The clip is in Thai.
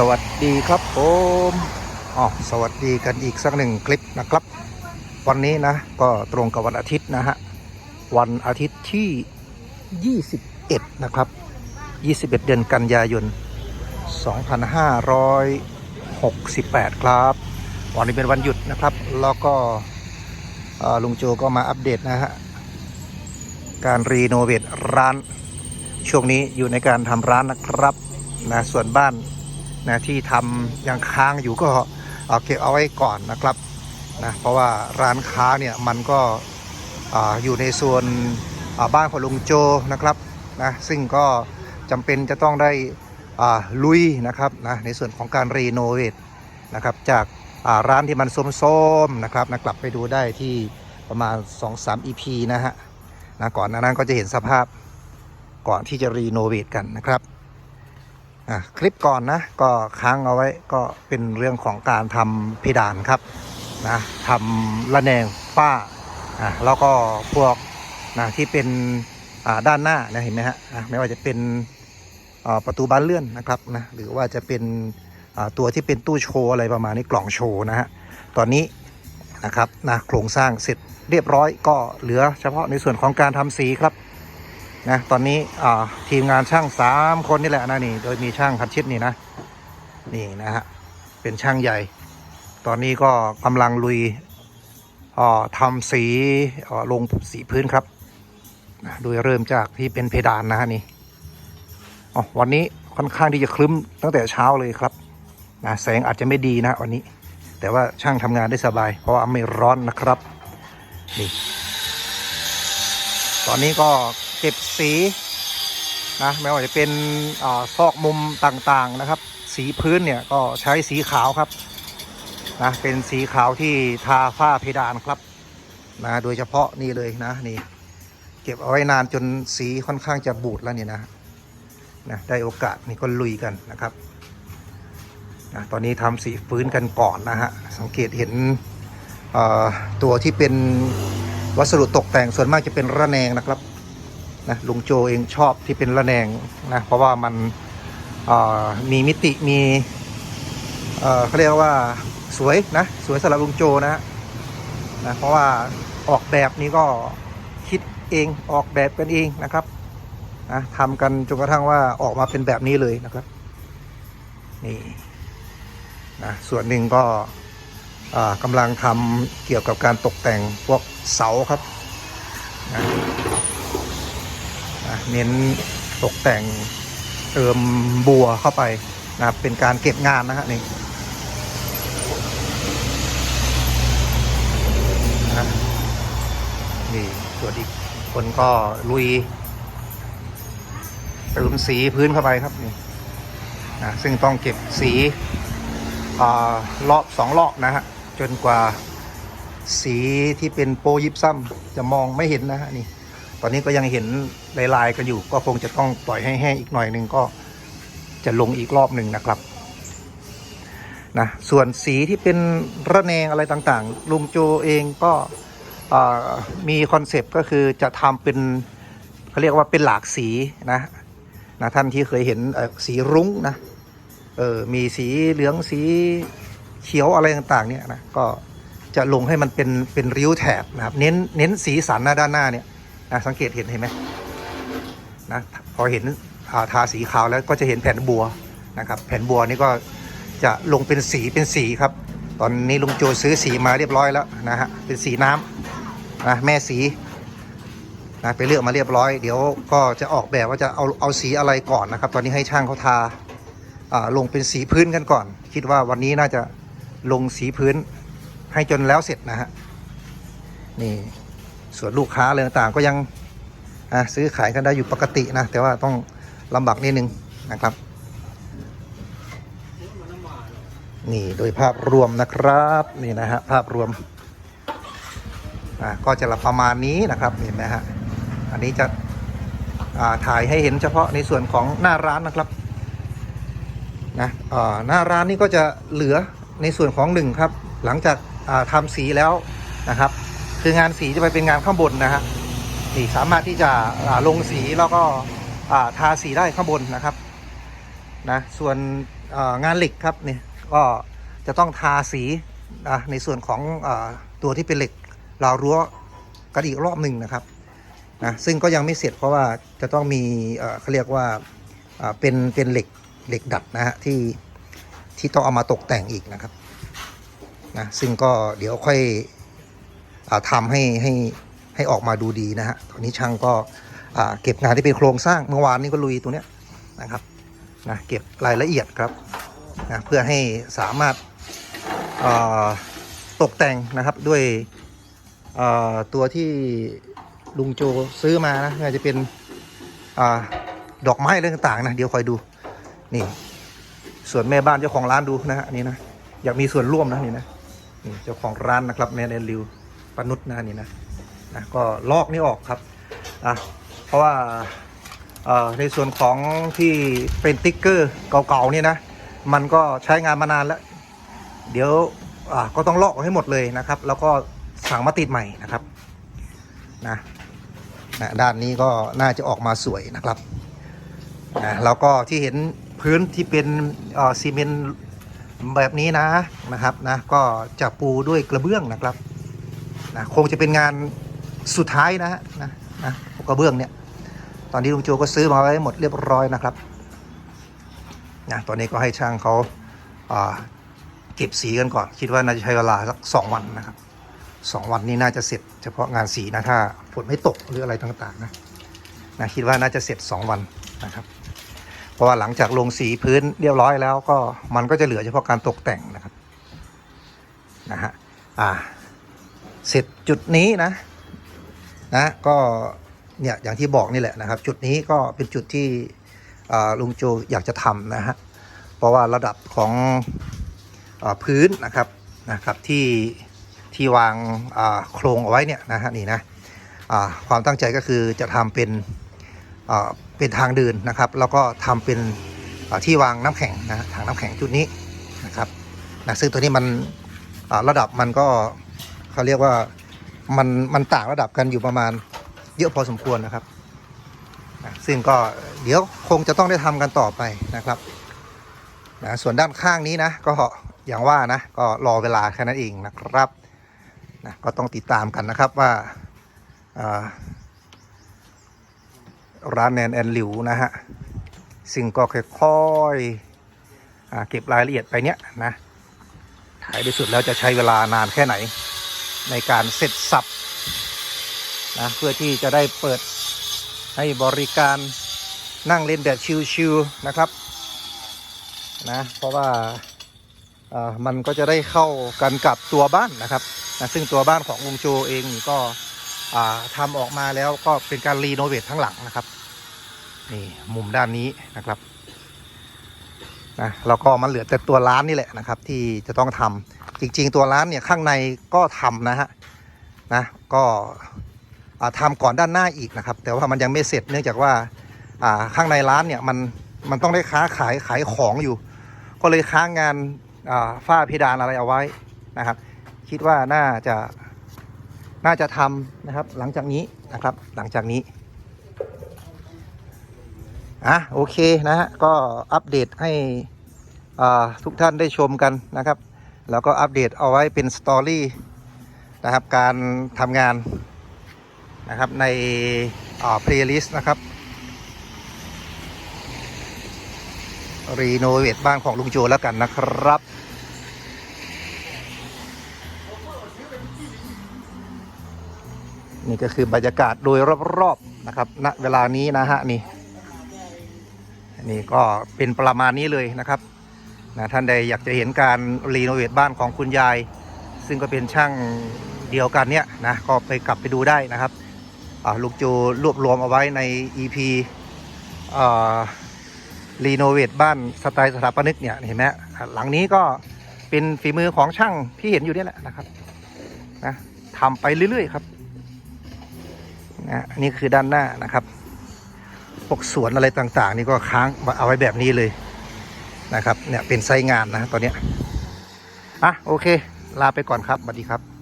สวัสดีครับผมอ๋อสวัสดีกันอีกสักหนึ่งคลิปนะครับ วันนี้นะก็ตรงกับวันอาทิตย์นะฮะ วันอาทิตย์ที่ 21 นะครับ 21 เดือนกันยายน 2568 ครับ วันนี้เป็นวันหยุดนะครับ แล้วก็ลุงโจก็มาอัปเดตนะฮะ การรีโนเวทร้าน ช่วงนี้อยู่ในการทำร้านนะครับนะส่วนบ้าน นะที่ทำยังค้างอยู่ก็เอาเก็บเอาไว้ก่อนนะครับนะเพราะว่าร้านค้าเนี่ยมันก็อ่าอยู่ในส่วนบ้านของลุงโจนะครับนะซึ่งก็จำเป็นจะต้องได้ลุยนะครับนะในส่วนของการรีโนเวทนะครับจากร้านที่มันส้มๆนะครับนะกลับไปดูได้ที่ประมาณ 2-3 EP นะฮะนะก่อนนานั้นก็จะเห็นสภาพก่อนที่จะรีโนเวทกันนะครับ คลิปก่อนนะก็ค้างเอาไว้ก็เป็นเรื่องของการทำเพดานครับนะทำระแนงฝ้าอะแล้วก็พวกนะที่เป็นอ่าด้านหน้านะเห็นไหมฮะอะไม่ว่าจะเป็นอ่าประตูบานเลื่อนนะครับนะหรือว่าจะเป็นอ่าตัวที่เป็นตู้โชว์อะไรประมาณนี้กล่องโชว์นะฮะตอนนี้นะครับนะโครงสร้างเสร็จเรียบร้อยก็เหลือเฉพาะในส่วนของการทำสีครับ นะตอนนี้ทีมงานช่างสามคนนี่แหละนะนี่ โดยมีช่างพันชิตนี่นะ นี่นะฮะเป็นช่างใหญ่ ตอนนี้ก็กำลังลุยทำสีลงสีพื้นครับนะโดยเริ่มจากที่เป็นเพดานนะฮะนี่อ๋อวันนี้ค่อนข้างที่จะคลึ้มตั้งแต่เช้าเลยครับนะแสงอาจจะไม่ดีนะวันนี้ แต่ว่าช่างทำงานได้สบาย เพราะว่าไม่ร้อนนะครับนี่ตอนนี้ก็ เก็บสีนะไม่ว่าจะเป็นอซอกมุมต่างๆนะครับ สีพื้นเนี่ยก็ใช้สีขาวครับนะเป็นสีขาวที่ทาฝ้าเพดานครับนะโดยเฉพาะนี่เลยนะนี่เก็บเอาไว้นานจนสีค่อนข้างจะบูดแล้วเนี่ยนะนะได้โอกาสนี่ก็ลุยกันนะครับนะตอนนี้ทำสีฟื้นกันก่อนนะฮะสังเกตเห็นตัวที่เป็นวัสดุตกแต่งส่วนมากจะเป็นระแนงนะครับ นะลุงโจเองชอบที่เป็นระแนงนะเพราะว่ามันมีมิติมีเขาเรียกว่าสวยนะสวยสำหรับลุงโจนะนะเพราะว่าออกแบบนี้ก็คิดเองออกแบบกันเองนะครับนะทำกันจนกระทั่งว่าออกมาเป็นแบบนี้เลยนะครับนี่นะส่วนหนึ่งก็กำลังทำเกี่ยวกับการตกแต่งพวกเสาครับนะนะ เน้นตกแต่งเติมบัวเข้าไปนะครับ เป็นการเก็บงานนะฮะนี่นี่ส่วนอีกคนก็ลุยเติมสีพื้นเข้าไปครับนี่นะซึ่งต้องเก็บสีอ่ารอบสองรอบนะฮะจนกว่าสีที่เป็นโปรยิปซัมจะมองไม่เห็นนะฮะนี่ ตอนนี้ก็ยังเห็นลายๆกันอยู่ ก็คงจะต้องปล่อยให้แห้งอีกหน่อยหนึ่งก็จะลงอีกรอบหนึ่งนะครับนะส่วนสีที่เป็นระแนงอะไรต่างๆ ลุงโจเองก็มีคอนเซปต์ก็คือจะทำเป็นเขาเรียกว่าเป็นหลากสีนะนะท่านที่เคยเห็นสีรุ้งนะเออมีสีเหลืองสีเขียวอะไรต่างๆเนี่ยนะก็จะลงให้มันเป็นเป็นริ้วแถบนะครับ เน้นเน้นสีสันนะด้านหน้าเนี่ย นะสังเกตเห็นเห็นไหมนะพอเห็นาทาสีขาวแล้วก็จะเห็นแผ่นบัวนะครับ แผ่นบัวนี่ก็จะลงเป็นสีเป็นสีครับ ตอนนี้ลุงโจซื้อสีมาเรียบร้อยแล้วนะฮะเป็นสีน้ำนะแม่สีนะไปเลือกมาเรียบร้อย เดี๋ยวก็จะออกแบบว่าจะเอาเอาสีอะไรก่อนนะครับ ตอนนี้ให้ช่างเขาทาอ่าลงเป็นสีพื้นกันก่อน คิดว่าวันนี้น่าจะลงสีพื้นให้จนแล้วเสร็จนะฮะนี่ ส่วนลูกค้าอะไรต่างๆ ก็ยังซื้อขายกันได้อยู่ปกตินะ แต่ว่าต้องลำบากนิดนึงนะครับ นี่โดยภาพรวมนะครับนี่นะฮะภาพรวมก็จะประมาณนี้นะครับเห็นไหมฮะอันนี้จะถ่ายให้เห็นเฉพาะในส่วนของหน้าร้านนะครับนะหน้าร้านนี่ก็จะเหลือในส่วนของหนึ่งครับ หลังจากอ่าทำสีแล้วนะครับ คืองานสีจะไปเป็นงานข้างบนนะฮะนี่สามารถที่จะลงสีแล้วก็ทาสีได้ข้างบนนะครับนะส่วนงานเหล็กครับเนี่ยก็จะต้องทาสีนะในส่วนของอตัวที่เป็นเหล็กราวรั้วกันอีกรอบหนึ่งนะครับนะซึ่งก็ยังไม่เสร็จเพราะว่าจะต้องมีเขาเรียกว่าเป็นเป็นเหล็กเหล็กดัดนะฮะที่ที่ต้องเอามาตกแต่งอีกนะครับนะซึ่งก็เดี๋ยวค่อย ทำให้ให้ให้ออกมาดูดีนะฮะตอนนี้ช่างก็เก็บงานที่เป็นโครงสร้างเมื่อวานนี้ก็ลุยตัวเนี้ยนะครับนะเก็บรายละเอียดครับนะเพื่อให้สามารถตกแต่งนะครับด้วยตัวที่ลุงโจซื้อมานะอาจจะเป็นอดอกไม้เรื่องต่างๆนะเดี๋ยวคอยดูนี่ส่วนแม่บ้านเจ้าของร้านดูนะฮะนี่นะอยากมีส่วนร่วมนะนี่นะนเจ้าของร้านนะครับแม่แอนริว ปนุษนะนี่นะนะก็ลอกนี่ออกครับอะเพราะว่าเอ่อในส่วนของที่เป็นติ๊กเกอร์เก่าๆเนี่ยนะมันก็ใช้งานมานานแล้ว เดี๋ยวอ่าก็ต้องลอกออกให้หมดเลยนะครับ แล้วก็สั่งมาติดใหม่นะครับนะนะด้านนี้ก็น่าจะออกมาสวยนะครับนะแล้วก็ที่เห็นพื้นที่เป็นเอ่อซีเมนต์แบบนี้นะนะครับนะก็จะปูด้วยกระเบื้องนะครับ นะคงจะเป็นงานสุดท้ายนะฮะนะนะกระเบื้องเนี่ย ตอนนี้ลุงโจก็ซื้อมาไว้หมดเรียบร้อยนะครับนะตอนนี้ก็ให้ช่างเขาอ่าเก็บสีกันก่อน คิดว่าน่าจะใช้เวลาสักสองวันนะครับสองวันนี้น่าจะเสร็จ เฉพาะงานสีนะถ้าฝนไม่ตกหรืออะไรต่างๆนะนะคิดว่าน่าจะเสร็จสองวันนะครับ เพราะว่าหลังจากลงสีพื้นเรียบร้อยแล้วก็มันก็จะเหลือเฉพาะการตกแต่งนะครับนะฮะอ่า เสร็จจุดนี้นะนะก็เนี่ยอย่างที่บอกนี่แหละนะครับ จุดนี้ก็เป็นจุดที่ลุงโจอยากจะทำนะฮะเพราะว่าระดับของอพื้นนะครับนะครับที่ที่วางโครงเอาไว้เนี่ยนะฮะนี่นะความตั้งใจก็คือจะทำเป็นเป็นทางเดินนะครับ แล้วก็ทำเป็นที่วางน้ำแข็งนะถังน้ำแข็งจุดนี้นะครับนะซึ่งตัวนี้มันระดับมันก็ เขาเรียกว่ามันมันต่างระดับกันอยู่ประมาณเยอะพอสมควรนะครับ ซึ่งก็เดี๋ยวคงจะต้องได้ทำกันต่อไปนะครับนะส่วนด้านข้างนี้นะ ก็อย่างว่านะก็รอเวลาแค่นั้นเองนะครับนะก็ต้องติดตามกันนะครับว่าร้านแนนแอนหลิวนะฮะซึ่งก็ค่อยๆอ่าเก็บรายละเอียดไปเนี้ยนะท้ายที่สุดแล้วจะใช้เวลานานแค่ไหน ในการเสร็จสับนะเพื่อที่จะได้เปิดให้บริการนั่งเล่นแบบชิลๆนะครับนะเพราะว่ามันก็จะได้เข้ากันกับตัวบ้านนะครับนะซึ่งตัวบ้านของลุงโจเองนี่ก็อ่าทำออกมาแล้วก็เป็นการรีโนเวททั้งหลังนะครับนี่มุมด้านนี้นะครับนะแล้วก็มันเหลือแต่ตัวร้านนี่แหละนะครับ ที่จะต้องทำ จริง ๆ ตัวร้านเนี่ยข้างในก็ทำนะฮะนะก็อ่าทำก่อนด้านหน้าอีกนะครับ แต่ว่ามันยังไม่เสร็จเนื่องจากว่าข้างในร้านเนี่ยมันมันต้องได้ค้าขายขายของอยู่ ก็เลยค้างงานฝ้าเพดานอะไรเอาไว้นะครับ คิดว่าน่าจะน่าจะทำนะครับ หลังจากนี้นะครับ หลังจากนี้อะโอเคนะฮะก็อัปเดตให้ทุกท่านได้ชมกันนะครับ แล้วก็อัปเดตเอาไว้เป็นสตอรี่นะครับการทำงานนะครับในเพลย์ลิสต์นะครับรีโนเวทบ้านของลุงโจแล้วกันนะครับ นี่ก็คือบรรยากาศโดยรอบๆนะครับณเวลานี้นะฮะนี่นี่ก็เป็นประมาณนี้เลยนะครับ นะท่านใดอยากจะเห็นการรีโนเวทบ้านของคุณยาย ซึ่งก็เป็นช่างเดียวกันเนี่ยนะก็ไปกลับไปดูได้นะครับลูกจูรวบรวมเอาไว้ใน EP อ่ารีโนเวทบ้านสไตล์สถาปนิกเนี่ยเห็นไหมหลังนี้ก็เป็นฝีมือของช่างที่เห็นอยู่นี่แหละนะครับนะทำไปเรื่อย ๆ ครับนะนี่คือด้านหน้านะครับพวกสวนอะไรต่างๆ นี่ก็ค้างเอาไว้แบบนี้เลย นะครับเนี่ยเป็นไซงานนะตอนเนี้ยอะโอเค ลาไปก่อนครับสวัสดีครับ